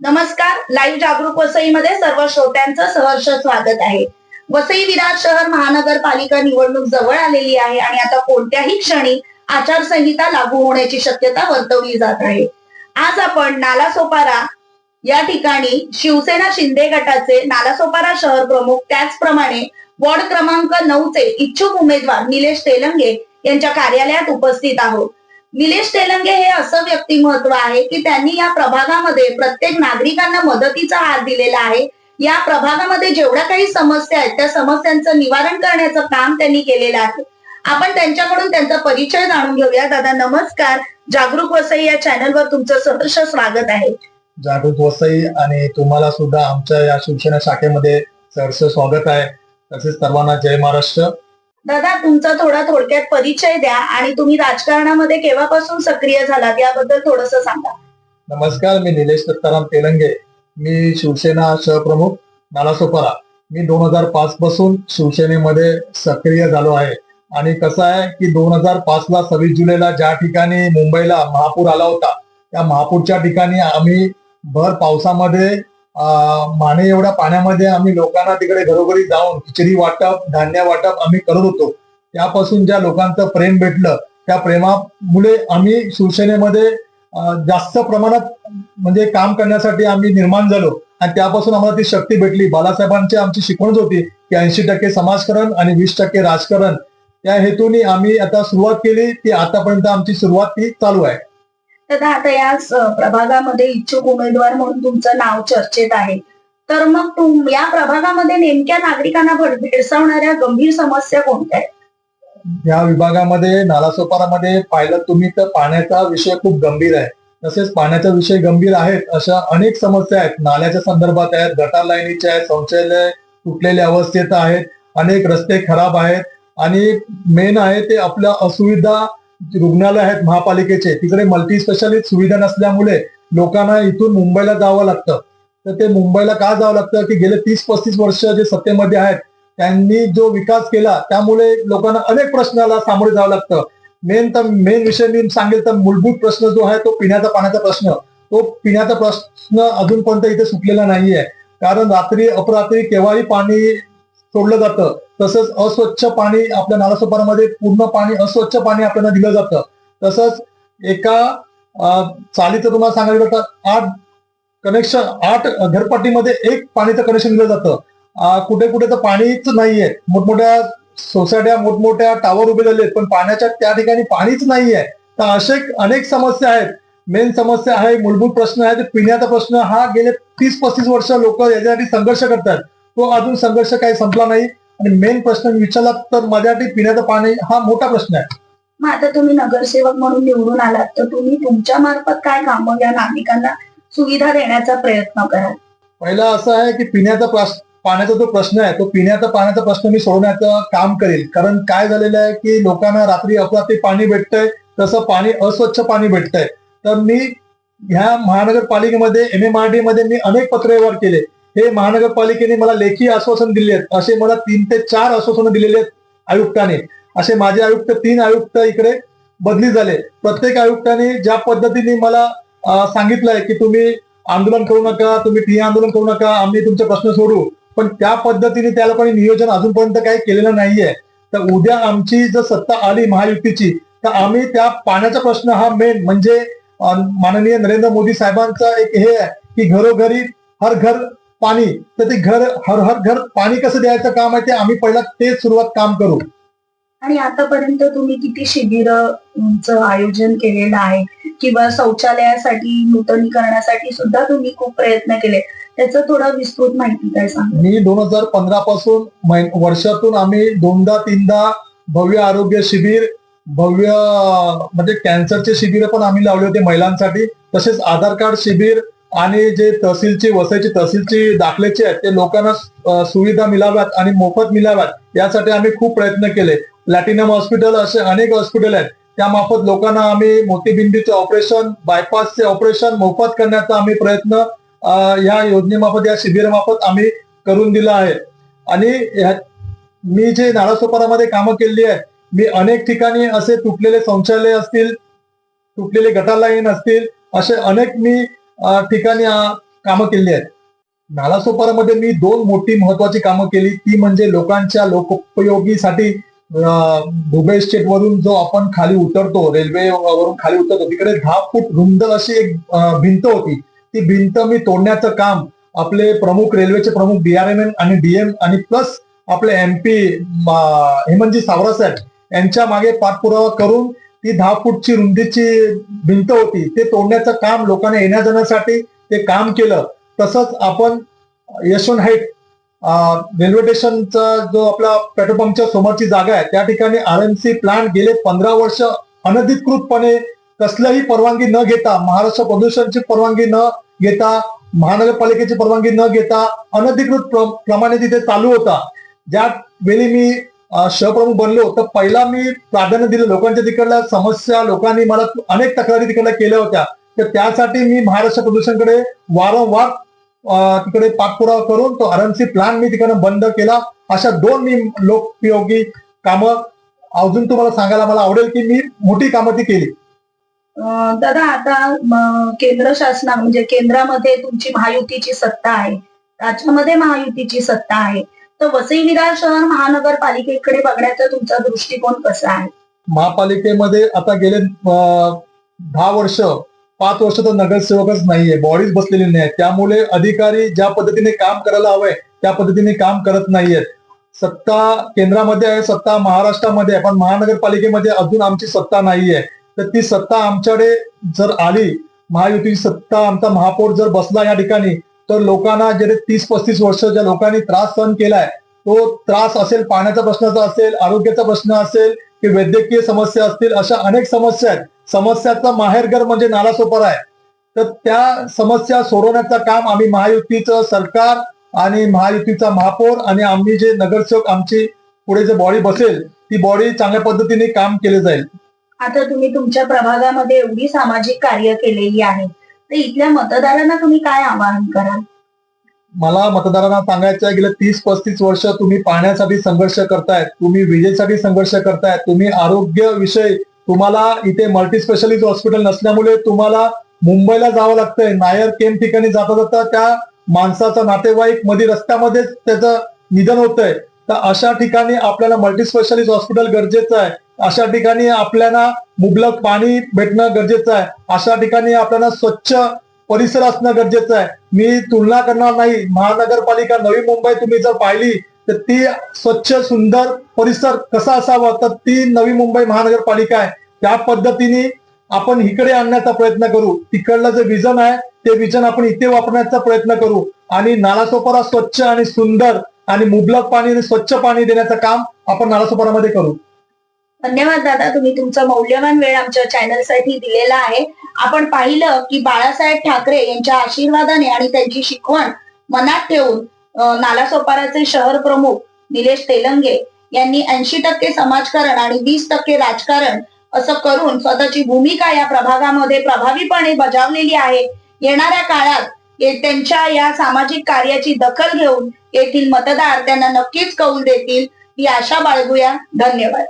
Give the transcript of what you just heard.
नमस्कार लाईव्ह जागरूक वसईमध्ये सर्व श्रोत्यांचं सहर्ष स्वागत आहे. वसई विराट शहर महानगरपालिका निवडणूक जवळ आलेली आहे आणि आता कोणत्याही क्षणी आचारसंहिता लागू होण्याची शक्यता वर्तवली जात आहे. आज आपण नालासोपारा या ठिकाणी शिवसेना शिंदे गटाचे नालासोपारा शहर प्रमुख त्याचप्रमाणे वॉर्ड क्रमांक नऊचे इच्छुक उमेदवार निलेश तेलंगे यांच्या कार्यालयात उपस्थित आहोत. निलेश तेलंगे हे असं व्यक्तिमत्व आहे की त्यांनी या प्रभागामध्ये प्रत्येक नागरिकांना मदतीचा हात दिलेला आहे. या प्रभागामध्ये जेवढ्या काही समस्या आहेत त्या समस्यांचं निवारण करण्याचं काम त्यांनी केलेलं आहे. आपण त्यांच्याकडून त्यांचा परिचय जाणून घेऊया. दादा नमस्कार. जागरूक वसई या चॅनलवर तुमचं सहर्ष स्वागत आहे. जागृत वसई आणि तुम्हाला सुद्धा आमच्या या शिवसेना शाखेमध्ये सहर्ष स्वागत आहे. तसेच सर्वांना जय महाराष्ट्र. दादा तुमचा थोडा थोडक्यात परिचय द्या आणि तुम्ही राजकारणामध्ये केव्हापासून सक्रिय झालात याबद्दल थोडस सांगा. नमस्कार मी निलेश दत्ताराम तेलंगे. मी शिवसेना सहप्रमुख नालासोपारा मी दोन हजार पाच पासून शिवसेनेमध्ये सक्रिय झालो आहे. आणि कसं आहे की दोन हजार पाच ला सव्वीस जुलैला ज्या ठिकाणी मुंबईला महापूर आला होता त्या महापूरच्या ठिकाणी आम्ही भर पावसामध्ये माने एवढ्या पाण्यामध्ये आम्ही लोकांना तिकडे घरोघरी जाऊन खिचडी वाटप धान्य वाटप आम्ही करत होतो. त्यापासून ज्या लोकांचं प्रेम भेटलं त्या प्रेमामुळे आम्ही शिवसेनेमध्ये जास्त प्रमाणात म्हणजे काम करण्यासाठी आम्ही निर्माण झालो. आणि त्यापासून आम्हाला ती शक्ती भेटली. बालासाहेबांची आमची शिकवणच होती की ऐंशी टक्के समाजकरण आणि वीस टक्के राजकारण. त्या हेतूने आम्ही आता सुरुवात केली ती आतापर्यंत आमची सुरुवात ती चालू आहे. दादा आता या प्रभागामध्ये इच्छुक उमेदवार म्हणून तुमचं नाव चर्चेत आहे. तर मग तुम या प्रभागामध्ये नेमक्या नागरिकांना भेडसावणाऱ्या गंभीर समस्या कोणत्या आहेत? या विभागामध्ये नालासोपारामध्ये पाहिलं तुम्ही तर पाण्याचा विषय खूप गंभीर आहे. तसेच पाण्याचा विषय गंभीर आहेत अशा अनेक समस्या आहेत. नाल्याच्या संदर्भात आहेत गटार लाईनीच्या आहेत शौचालय तुटलेल्या अवस्थेत आहेत अनेक रस्ते खराब आहेत आणि मेन आहे ते आपल्या असुविधा रुग्णालय आहेत महापालिकेचे. तिकडे मल्टी स्पेशालिस्ट सुविधा नसल्यामुळे लोकांना इथून मुंबईला जावं लागतं. तर ते मुंबईला का जावं लागतं? की गेले तीस पस्तीस वर्ष जे सत्तेमध्ये आहेत त्यांनी जो विकास केला त्यामुळे लोकांना अनेक प्रश्नाला सामोरे जावं लागतं. मेन तर मेन विषय मी सांगेल तर मूलभूत प्रश्न जो आहे तो पिण्याचा पाण्याचा प्रश्न. तो पिण्याचा प्रश्न अजूनपर्यंत इथे सुटलेला नाहीये. कारण रात्री अपरात्री केव्हाही पाणी सोडलं जातं. तसंच अस्वच्छ पाणी आपल्या नालासोपारामध्ये पूर्ण पाणी अस्वच्छ पाणी आपल्याला दिलं जातं. तसंच एका चालीचं तुम्हाला सांगायचं जातं आठ कनेक्शन आठ घरपट्टीमध्ये एक पाणीचं कनेक्शन दिलं जातं. कुठे कुठे तर पाणीच नाहीये. मोठमोठ्या सोसायट्या मोठमोठ्या टावर उभे झाले पण पाण्याच्या त्या ठिकाणी पाणीच नाहीये. तर असे अनेक समस्या आहेत. मेन समस्या आहे मूलभूत प्रश्न आहे पिण्याचा प्रश्न हा गेले तीस पस्तीस वर्ष लोक याच्यासाठी संघर्ष करतात. तो अजून संघर्ष काही संपला नाही. आणि मेन प्रश्न विचारला तर माझ्यासाठी पिण्याचं पाणी हा मोठा प्रश्न आहे. मग आता तुम्ही नगरसेवक म्हणून निवडून आलात तर तुम्ही तुमच्या मार्फत काय कामं या नागरिकांना सुविधा देण्याचा प्रयत्न कराल पहिला असं आहे की पिण्याचा पाण्याचा जो प्रश्न आहे तो पिण्याचा पाण्याचा प्रश्न मी सोडवण्याचं काम करेल. कारण काय झालेलं आहे की लोकांना रात्री अपरात्री पाणी भेटतंय तसं पाणी अस्वच्छ पाणी भेटतंय. तर मी ह्या महानगरपालिकेमध्ये एम एम आर डी मध्ये मी अनेक पत्रव्यवहार केले. हे महानगरपालिकेने मला लेखी आश्वासन दिले आहेत. असे मला तीन ते चार आश्वासनं दिलेले आहेत आयुक्ताने. असे माझे आयुक्त तीन आयुक्त इकडे बदली झाले. प्रत्येक आयुक्ताने ज्या पद्धतीने मला सांगितलंय की तुम्ही आंदोलन करू नका तुम्ही ठिय्या आंदोलन करू नका आम्ही तुमचे प्रश्न सोडू. पण त्या पद्धतीने त्या लोकांनी नियोजन अजूनपर्यंत काही केलेलं नाहीये. तर उद्या आमची जर सत्ता आली महायुतीची तर आम्ही त्या पाण्याचा प्रश्न हा मेन म्हणजे माननीय नरेंद्र मोदी साहेबांचा एक हे आहे की घरोघरी हर घर पाणी. तर ते घर हर हर घर पाणी कसं द्यायचं काम आहे ते आम्ही पहिला ते सुरुवात काम करू. आणि आतापर्यंत तुम्ही किती शिबिरचं आयोजन केलेलं आहे? किंवा शौचालयासाठी नूतनीकरणासाठी सुद्धा तुम्ही खूप प्रयत्न केले. त्याचं थोडं विस्तृत माहिती काय सांगा मी दोन हजार पंधरा पासून वर्षातून आम्ही दोनदा तीनदा भव्य आरोग्य शिबिर भव्य म्हणजे कॅन्सरचे शिबिर पण आम्ही लावले होते महिलांसाठी. तसेच आधार कार्ड शिबिर आणि जे तहसीलची वसईचे तहसीलची दाखलेचे आहेत ते लोकांना सुविधा मिळाव्यात आणि मोफत मिळाव्यात यासाठी आम्ही खूप प्रयत्न केले. लॅटिनम हॉस्पिटल असे अनेक हॉस्पिटल आहेत. त्यामार्फत लोकांना आम्ही मोतीबिंदीचे ऑपरेशन बायपासचे ऑपरेशन मोफत करण्याचा आम्ही प्रयत्न या योजनेमार्फत या शिबिरामार्फत आम्ही करून दिला आहे. आणि मी जे नाळासोपारामध्ये कामं केली आहेत मी अनेक ठिकाणी असे तुटलेले शौचालय असतील तुटलेले गटार असतील असे अनेक मी ठिकाणी कामं केली आहेत. नालासोपारामध्ये मी दोन मोठी महत्वाची कामं केली. ती म्हणजे लोकांच्या लोकोपयोगीसाठी अं, दुबई स्टेट वरून जो आपण खाली उतरतो रेल्वे वरून खाली उतरतो तिकडे दहा फूट रुंद अशी एक भिंत होती. ती भिंत मी तोडण्याचं काम आपले प्रमुख रेल्वेचे प्रमुख डीआरएमएन आणि डीएम आणि प्लस आपले एमपी हेमंतजी सावरा साहेब यांच्या मागे पाठपुरावा करून ती दहा फूटची रुंदीची भिंत होती ते तोडण्याचं काम लोकांना येण्या जाण्यासाठी ते काम केलं. तसंच आपण यशवंत हाईट रेल्वे स्टेशनचा जो आपला पेट्रोल पंपच्या समोरची जागा आहे त्या ठिकाणी आर एम सी प्लांट गेले पंधरा वर्ष अनधिकृतपणे कसल्याही परवानगी न घेता महाराष्ट्र प्रदूषणची परवानगी न घेता महानगरपालिकेची परवानगी न घेता अनधिकृत प्र- प्रमाणे तिथे चालू होता. ज्या वेळी मी शहप्रमुख बनलो. तर पहिला मी प्राधान्य दिलं लोकांच्या तिकडल्या समस्या लोकांनी मला अनेक तक्रारी तिकडल्या केल्या होत्या. तर त्यासाठी मी महाराष्ट्र प्रदूषणकडे वारंवार तिकडे पाठपुरावा करून तो आरएमसी प्लांट मी तिकडे बंद केला. अशा दोन मी लोकपयोगी कामं अजून तुम्हाला सांगायला मला आवडेल की मी मोठी कामं ती केली. दादा आता केंद्र शासना म्हणजे केंद्रामध्ये तुमची महायुतीची सत्ता आहे. राज्यामध्ये महायुतीची सत्ता आहे. तर वसई विरार शहर महानगरपालिकेकडे बघण्याचा तुमचा दृष्टिकोन कसा आहे? महापालिकेमध्ये आता गेले दहा वर्ष पाच वर्ष तर नगरसेवकच नाहीये बॉडीज बसलेली नाही त्यामुळे अधिकारी ज्या पद्धतीने काम करायला हवंय त्या पद्धतीने काम करत नाहीयेत. सत्ता केंद्रामध्ये आहे सत्ता महाराष्ट्रामध्ये आहे पण महानगरपालिकेमध्ये अजून आमची सत्ता नाहीये. तर ती सत्ता आमच्याकडे जर आली महायुतीची सत्ता आमचा महापौर जर बसला या ठिकाणी तर लोकांना जे तीस पस्तीस वर्ष ज्या लोकांनी त्रास सहन केलाय तो त्रास असेल पाण्याचा प्रश्नाचा असेल आरोग्याचा प्रश्न असेल की वैद्यकीय समस्या असतील अशा अनेक समस्या आहेत. समस्याचा माहेरघर म्हणजे नालासोपारा आहे. तर त्या समस्या सोडवण्याचं काम आम्ही महायुतीचं सरकार आणि महायुतीचा महापौर आणि आम्ही जे नगरसेवक आमची पुढे जे बॉडी बसेल ती बॉडी चांगल्या पद्धतीने काम केले जाईल. आता तुम्ही तुमच्या प्रभागामध्ये एवढी सामाजिक कार्य केलेली आहे. तर इथल्या मतदारांना तुम्ही काय आवाहन कराल? मला मतदारांना सांगायचं गेलं तीस पस्तीस वर्ष तुम्ही पाण्यासाठी संघर्ष करताय तुम्ही विजेसाठी संघर्ष करताय तुम्ही आरोग्य विषय तुम्हाला इथे मल्टी स्पेशालिस्ट हॉस्पिटल नसल्यामुळे तुम्हाला मुंबईला जावं लागतंय. नायर केम ठिकाणी जाता जाता त्या माणसाचा नातेवाईकमध्ये रस्त्यामध्येच त्याचं निधन होतंय. तर अशा ठिकाणी आपल्याला मल्टी स्पेशालिस्ट हॉस्पिटल गरजेचं आहे. अशा ठिकाणी आपल्याला मुबलक पाणी भेटणं गरजेचं आहे. अशा ठिकाणी आपल्याला स्वच्छ परिसर असणं गरजेचं आहे. मी तुलना करणार नाही. महानगरपालिका नवी मुंबई तुम्ही जर पाहिली तर ती स्वच्छ सुंदर परिसर कसा असावा तर ती नवी मुंबई महानगरपालिका आहे. त्या पद्धतीने आपण इकडे आणण्याचा प्रयत्न करू. तिकडलं जे विजन आहे ते विजन आपण इथे वापरण्याचा प्रयत्न करू. आणि नालासोपारा स्वच्छ आणि सुंदर आणि मुबलक पाणी आणि स्वच्छ पाणी देण्याचं काम आपण नालासोपारामध्ये करू. धन्यवाद दादा तुम्ही तुमचा मौल्यवान वेळ आमच्या चॅनलसाठी दिलेला आहे. आपण पाहिलं की बाळासाहेब ठाकरे यांच्या आशीर्वादाने आणि त्यांची शिकवण मनात ठेवून नालासोपाराचे शहर प्रमुख निलेश तेलंगे यांनी ऐंशी टक्के समाजकारण आणि वीस टक्के राजकारण असं करून स्वतःची भूमिका या प्रभागामध्ये प्रभावीपणे बजावलेली आहे. येणाऱ्या काळात त्यांच्या या सामाजिक कार्याची दखल घेऊन येथील मतदार त्यांना नक्कीच कौल देतील. ही आशा बाळगूया. धन्यवाद.